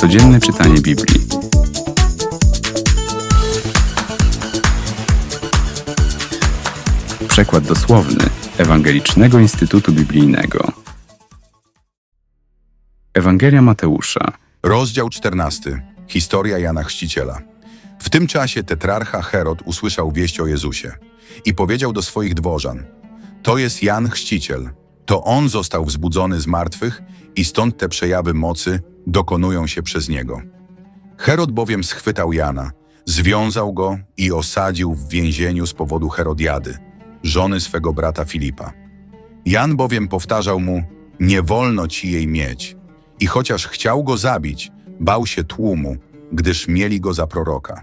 Codzienne czytanie Biblii. Przekład dosłowny Ewangelicznego Instytutu Biblijnego. Ewangelia Mateusza, Rozdział 14. Historia Jana Chrzciciela. W tym czasie tetrarcha Herod usłyszał wieść o Jezusie i powiedział do swoich dworzan: To jest Jan Chrzciciel. To on został wzbudzony z martwych i stąd te przejawy mocy dokonują się przez niego. Herod bowiem schwytał Jana, związał go i osadził w więzieniu z powodu Herodiady, żony swego brata Filipa. Jan bowiem powtarzał mu: Nie wolno ci jej mieć. I chociaż chciał go zabić, bał się tłumu, gdyż mieli go za proroka.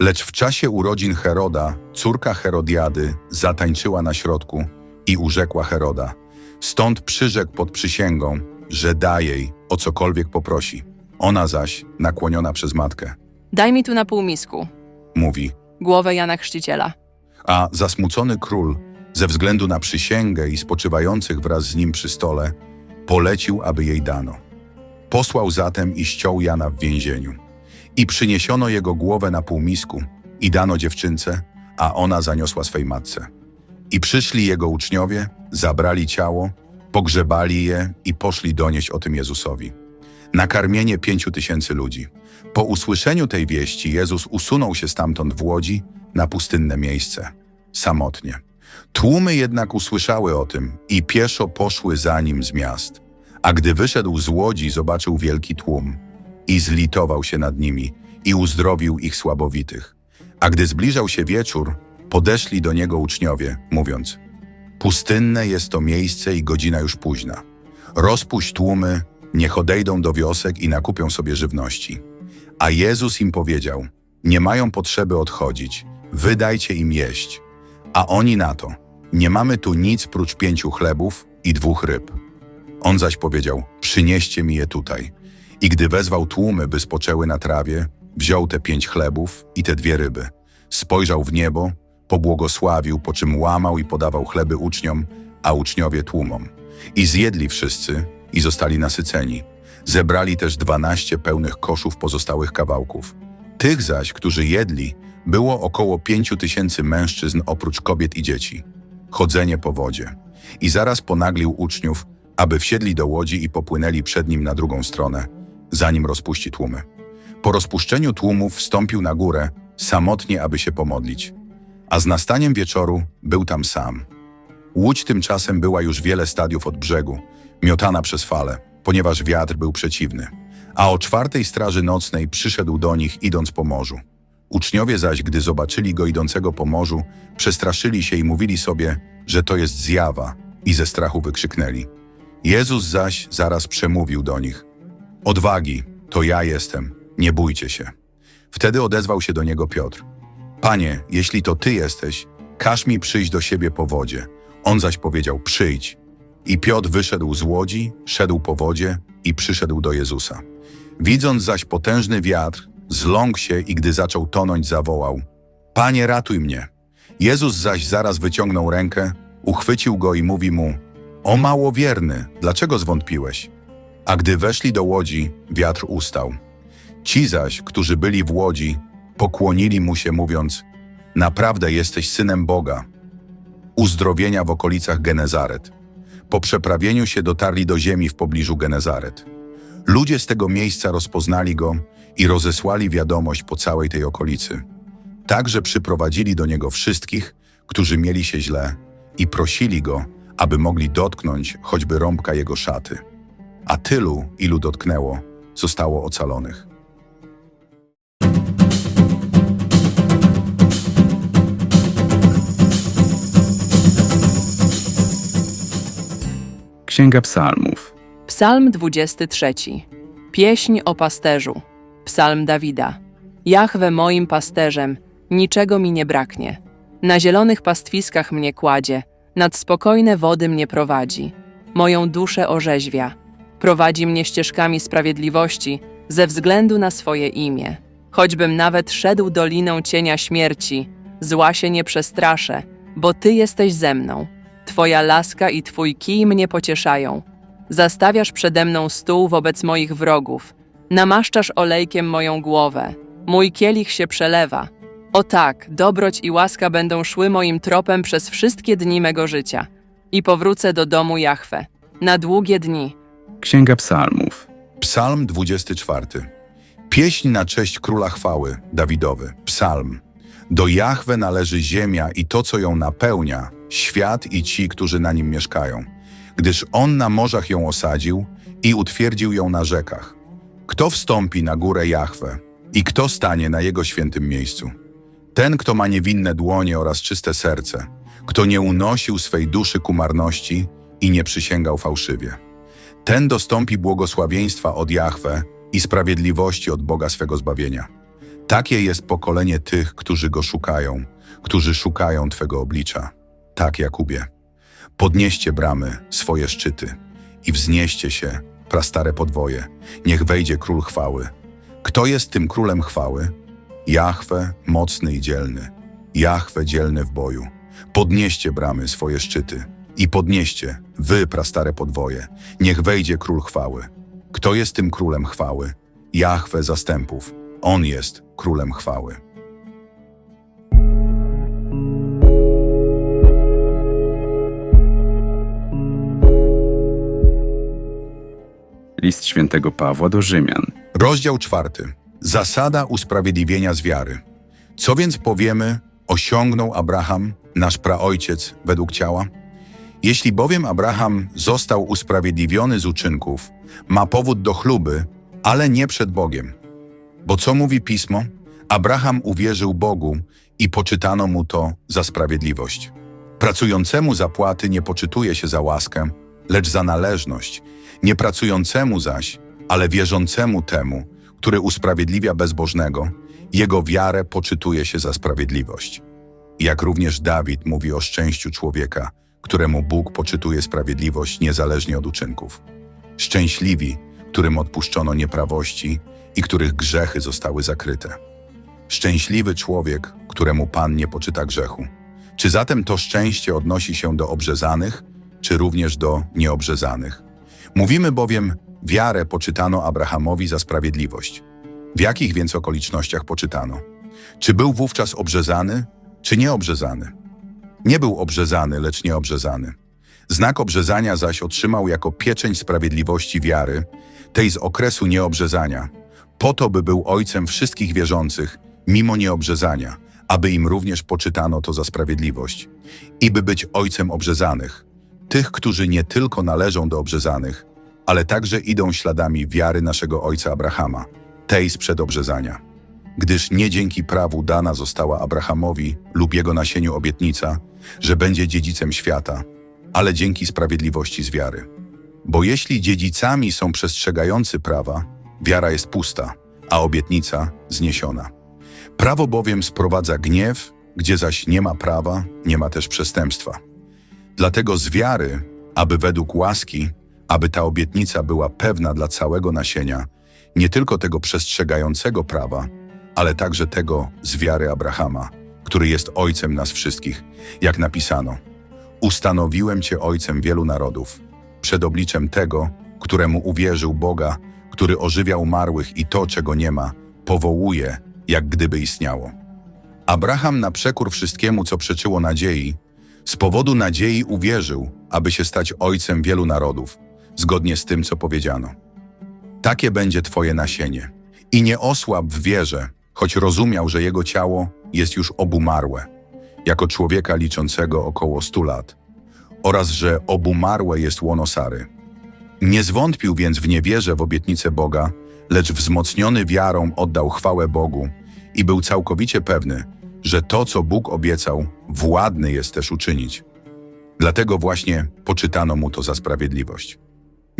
Lecz w czasie urodzin Heroda, córka Herodiady zatańczyła na środku i urzekła Heroda. Stąd przyrzekł pod przysięgą, że da jej, o cokolwiek poprosi. Ona zaś, nakłoniona przez matkę, Daj mi tu na półmisku mówi, głowę Jana Chrzciciela. a zasmucony król, ze względu na przysięgę i spoczywających wraz z nim przy stole, polecił, aby jej dano. Posłał zatem i ściął Jana w więzieniu. I przyniesiono jego głowę na półmisku i dano dziewczynce, a ona zaniosła swej matce. I przyszli jego uczniowie, zabrali ciało, pogrzebali je i poszli donieść o tym Jezusowi. Nakarmienie pięciu tysięcy ludzi. Po usłyszeniu tej wieści Jezus usunął się stamtąd w łodzi na pustynne miejsce, samotnie. Tłumy jednak usłyszały o tym i pieszo poszły za nim z miast. A gdy wyszedł z łodzi, zobaczył wielki tłum i zlitował się nad nimi i uzdrowił ich słabowitych. A gdy zbliżał się wieczór, podeszli do niego uczniowie, mówiąc: Pustynne jest to miejsce i godzina już późna. Rozpuść tłumy, niech odejdą do wiosek i nakupią sobie żywności. A Jezus im powiedział: Nie mają potrzeby odchodzić, wydajcie im jeść. A oni na to: Nie mamy tu nic prócz pięciu chlebów i dwóch ryb. On zaś powiedział: Przynieście mi je tutaj. I gdy wezwał tłumy, by spoczęły na trawie, wziął te pięć chlebów i te dwie ryby. Spojrzał w niebo, pobłogosławił, po czym łamał i podawał chleby uczniom, a uczniowie tłumom. I zjedli wszyscy i zostali nasyceni. Zebrali też dwanaście pełnych koszów pozostałych kawałków. Tych zaś, którzy jedli, było około pięciu tysięcy mężczyzn oprócz kobiet i dzieci. Chodzenie po wodzie. I zaraz ponaglił uczniów, aby wsiedli do łodzi i popłynęli przed nim na drugą stronę, zanim rozpuści tłumy. Po rozpuszczeniu tłumów wstąpił na górę, samotnie, aby się pomodlić. A z nastaniem wieczoru był tam sam. Łódź tymczasem była już wiele stadiów od brzegu, miotana przez fale, ponieważ wiatr był przeciwny. A o czwartej straży nocnej przyszedł do nich, idąc po morzu. Uczniowie zaś, gdy zobaczyli go idącego po morzu, przestraszyli się i mówili sobie, że to jest zjawa, i ze strachu wykrzyknęli. Jezus zaś zaraz przemówił do nich. Odwagi, to ja jestem, nie bójcie się. Wtedy odezwał się do niego Piotr. Panie, jeśli to ty jesteś, każ mi przyjść do siebie po wodzie. On zaś powiedział, przyjdź. I Piotr wyszedł z łodzi, szedł po wodzie i przyszedł do Jezusa. Widząc zaś potężny wiatr, zląkł się i gdy zaczął tonąć, zawołał: Panie, ratuj mnie. Jezus zaś zaraz wyciągnął rękę, uchwycił go i mówi mu: O małowierny, dlaczego zwątpiłeś? A gdy weszli do łodzi, wiatr ustał. Ci zaś, którzy byli w łodzi, pokłonili mu się, mówiąc: Naprawdę jesteś synem Boga. Uzdrowienia w okolicach Genezaret. Po przeprawieniu się dotarli do ziemi w pobliżu Genezaret. Ludzie z tego miejsca rozpoznali go i rozesłali wiadomość po całej tej okolicy. Także przyprowadzili do niego wszystkich, którzy mieli się źle i prosili go, aby mogli dotknąć choćby rąbka jego szaty. A tylu, ilu dotknęło, zostało ocalonych. Księga Psalmów, Psalm 23. Pieśń o pasterzu. Psalm Dawida. Jahwe moim pasterzem, niczego mi nie braknie. Na zielonych pastwiskach mnie kładzie, nad spokojne wody mnie prowadzi. Moją duszę orzeźwia. Prowadzi mnie ścieżkami sprawiedliwości ze względu na swoje imię. Choćbym nawet szedł doliną cienia śmierci, zła się nie przestraszę, bo Ty jesteś ze mną. Twoja laska i Twój kij mnie pocieszają. Zastawiasz przede mną stół wobec moich wrogów. Namaszczasz olejkiem moją głowę. Mój kielich się przelewa. O tak, dobroć i łaska będą szły moim tropem przez wszystkie dni mego życia. I powrócę do domu Jahwe. Na długie dni. Księga Psalmów. Psalm 24. Pieśń na cześć króla chwały, Dawidowy. Psalm. Do Jahwe należy ziemia i to, co ją napełnia, świat i ci, którzy na nim mieszkają, gdyż on na morzach ją osadził i utwierdził ją na rzekach. Kto wstąpi na górę Jahwe i kto stanie na jego świętym miejscu? Ten, kto ma niewinne dłonie oraz czyste serce, kto nie unosił swej duszy ku marności i nie przysięgał fałszywie. Ten dostąpi błogosławieństwa od Jahwe i sprawiedliwości od Boga swego zbawienia. Takie jest pokolenie tych, którzy Go szukają, którzy szukają Twego oblicza. Tak, Jakubie. Podnieście bramy, swoje szczyty i wznieście się, prastare podwoje. Niech wejdzie Król chwały. Kto jest tym Królem chwały? Jahwe, mocny i dzielny. Jahwe, dzielny w boju. Podnieście bramy, swoje szczyty i podnieście, wy, prastare podwoje. Niech wejdzie Król chwały. Kto jest tym Królem chwały? Jahwe zastępów. On jest Królem chwały. List świętego Pawła do Rzymian. Rozdział czwarty. Zasada usprawiedliwienia z wiary. Co więc powiemy, osiągnął Abraham, nasz praojciec, według ciała? Jeśli bowiem Abraham został usprawiedliwiony z uczynków, ma powód do chluby, ale nie przed Bogiem. Bo co mówi Pismo? Abraham uwierzył Bogu i poczytano mu to za sprawiedliwość. Pracującemu zapłaty nie poczytuje się za łaskę, lecz za należność. Niepracującemu zaś, ale wierzącemu temu, który usprawiedliwia bezbożnego, jego wiarę poczytuje się za sprawiedliwość. Jak również Dawid mówi o szczęściu człowieka, któremu Bóg poczytuje sprawiedliwość niezależnie od uczynków. Szczęśliwi, którym odpuszczono nieprawości i których grzechy zostały zakryte. Szczęśliwy człowiek, któremu Pan nie poczyta grzechu. Czy zatem to szczęście odnosi się do obrzezanych, czy również do nieobrzezanych? Mówimy bowiem, wiarę poczytano Abrahamowi za sprawiedliwość. W jakich więc okolicznościach poczytano? Czy był wówczas obrzezany, czy nieobrzezany? Nie był obrzezany, lecz nieobrzezany. Znak obrzezania zaś otrzymał jako pieczęć sprawiedliwości wiary, tej z okresu nieobrzezania, po to, by był ojcem wszystkich wierzących, mimo nieobrzezania, aby im również poczytano to za sprawiedliwość, i by być ojcem obrzezanych, tych, którzy nie tylko należą do obrzezanych, ale także idą śladami wiary naszego ojca Abrahama, tej sprzed obrzezania. Gdyż nie dzięki prawu dana została Abrahamowi lub jego nasieniu obietnica, że będzie dziedzicem świata, ale dzięki sprawiedliwości z wiary. Bo jeśli dziedzicami są przestrzegający prawa, wiara jest pusta, a obietnica zniesiona. Prawo bowiem sprowadza gniew, gdzie zaś nie ma prawa, nie ma też przestępstwa. Dlatego z wiary, aby według łaski, aby ta obietnica była pewna dla całego nasienia, nie tylko tego przestrzegającego prawa, ale także tego z wiary Abrahama, który jest ojcem nas wszystkich, jak napisano: Ustanowiłem cię ojcem wielu narodów, przed obliczem tego, któremu uwierzył Boga, który ożywia umarłych i to, czego nie ma, powołuje, jak gdyby istniało. Abraham na przekór wszystkiemu, co przeczyło nadziei, z powodu nadziei uwierzył, aby się stać ojcem wielu narodów, zgodnie z tym, co powiedziano. Takie będzie twoje nasienie. I nie osłab w wierze, choć rozumiał, że jego ciało jest już obumarłe, jako człowieka liczącego około stu lat, oraz że obumarłe jest łono Sary. Nie zwątpił więc w niewierze w obietnicę Boga, lecz wzmocniony wiarą oddał chwałę Bogu i był całkowicie pewny, że to, co Bóg obiecał, władny jest też uczynić. Dlatego właśnie poczytano mu to za sprawiedliwość.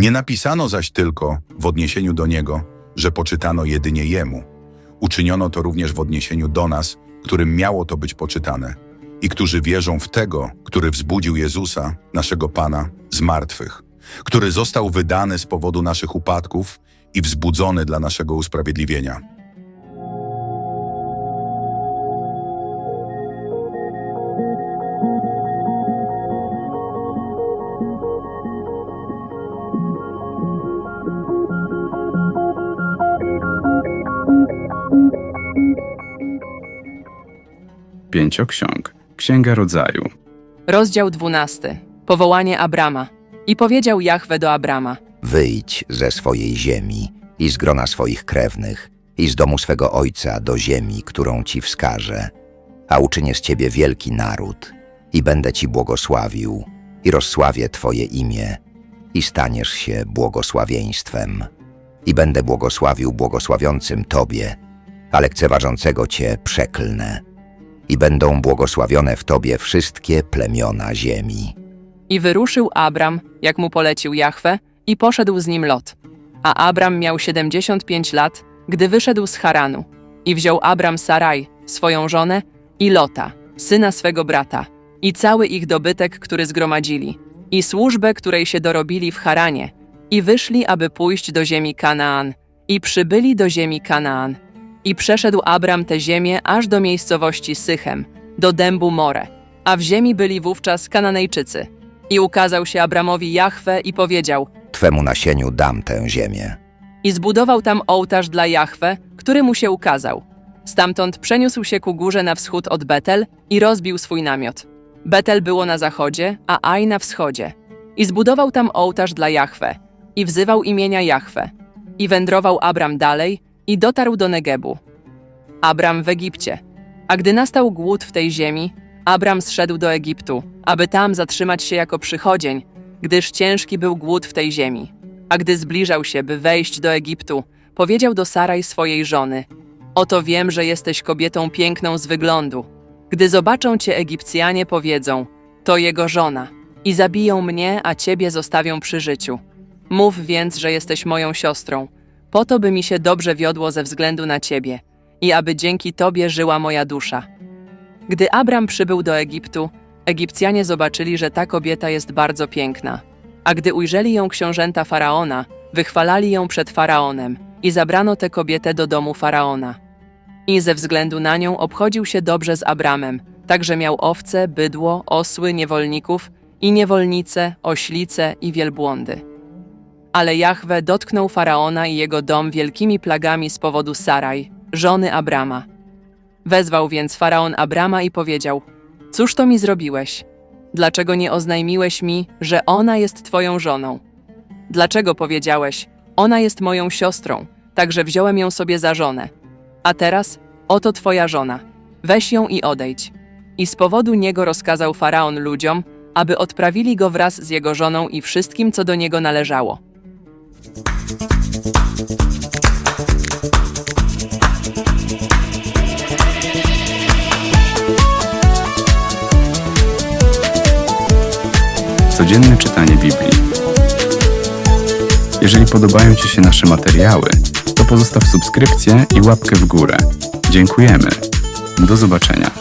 Nie napisano zaś tylko w odniesieniu do Niego, że poczytano jedynie Jemu. Uczyniono to również w odniesieniu do nas, którym miało to być poczytane i którzy wierzą w Tego, który wzbudził Jezusa, naszego Pana, z martwych, który został wydany z powodu naszych upadków i wzbudzony dla naszego usprawiedliwienia. Pięcioksiąg. Księga Rodzaju. Rozdział 12. Powołanie Abrama. I powiedział Jahwe do Abrama: Wyjdź ze swojej ziemi i z grona swoich krewnych i z domu swego ojca do ziemi, którą ci wskażę, a uczynię z ciebie wielki naród i będę ci błogosławił i rozsławię twoje imię i staniesz się błogosławieństwem i będę błogosławił błogosławiącym tobie, a lekceważącego cię przeklnę i będą błogosławione w tobie wszystkie plemiona ziemi. I wyruszył Abram, jak mu polecił Jahwe, i poszedł z nim Lot. A Abram miał 75 lat, gdy wyszedł z Haranu. I wziął Abram Saraj, swoją żonę, i Lota, syna swego brata, i cały ich dobytek, który zgromadzili, i służbę, której się dorobili w Haranie, i wyszli, aby pójść do ziemi Kanaan, i przybyli do ziemi Kanaan. I przeszedł Abram tę ziemię aż do miejscowości Sychem, do dębu More, a w ziemi byli wówczas Kananejczycy. I ukazał się Abramowi Jahwe i powiedział: Twemu nasieniu dam tę ziemię. I zbudował tam ołtarz dla Jahwe, który mu się ukazał. Stamtąd przeniósł się ku górze na wschód od Betel i rozbił swój namiot. Betel było na zachodzie, a Aj na wschodzie. I zbudował tam ołtarz dla Jahwe i wzywał imienia Jahwe. I wędrował Abram dalej i dotarł do Negebu. Abram w Egipcie. A gdy nastał głód w tej ziemi, Abram zszedł do Egiptu, aby tam zatrzymać się jako przychodzień, gdyż ciężki był głód w tej ziemi. A gdy zbliżał się, by wejść do Egiptu, powiedział do Saraj swojej żony: Oto wiem, że jesteś kobietą piękną z wyglądu. Gdy zobaczą cię Egipcjanie, powiedzą: To jego żona, i zabiją mnie, a ciebie zostawią przy życiu. Mów więc, że jesteś moją siostrą, po to, by mi się dobrze wiodło ze względu na ciebie i aby dzięki tobie żyła moja dusza. Gdy Abram przybył do Egiptu, Egipcjanie zobaczyli, że ta kobieta jest bardzo piękna. A gdy ujrzeli ją książęta faraona, wychwalali ją przed faraonem i zabrano tę kobietę do domu faraona. I ze względu na nią obchodził się dobrze z Abramem, także miał owce, bydło, osły, niewolników i niewolnice, oślice i wielbłądy. Ale Jahwe dotknął faraona i jego dom wielkimi plagami z powodu Saraj, żony Abrama. Wezwał więc faraon Abrama i powiedział: Cóż to mi zrobiłeś? Dlaczego nie oznajmiłeś mi, że ona jest twoją żoną? Dlaczego powiedziałeś: Ona jest moją siostrą, także wziąłem ją sobie za żonę? A teraz oto twoja żona. Weź ją i odejdź. I z powodu niego rozkazał faraon ludziom, aby odprawili go wraz z jego żoną i wszystkim, co do niego należało. Codzienne czytanie Biblii. Jeżeli podobają Ci się nasze materiały, to pozostaw subskrypcję i łapkę w górę. Dziękujemy. Do zobaczenia.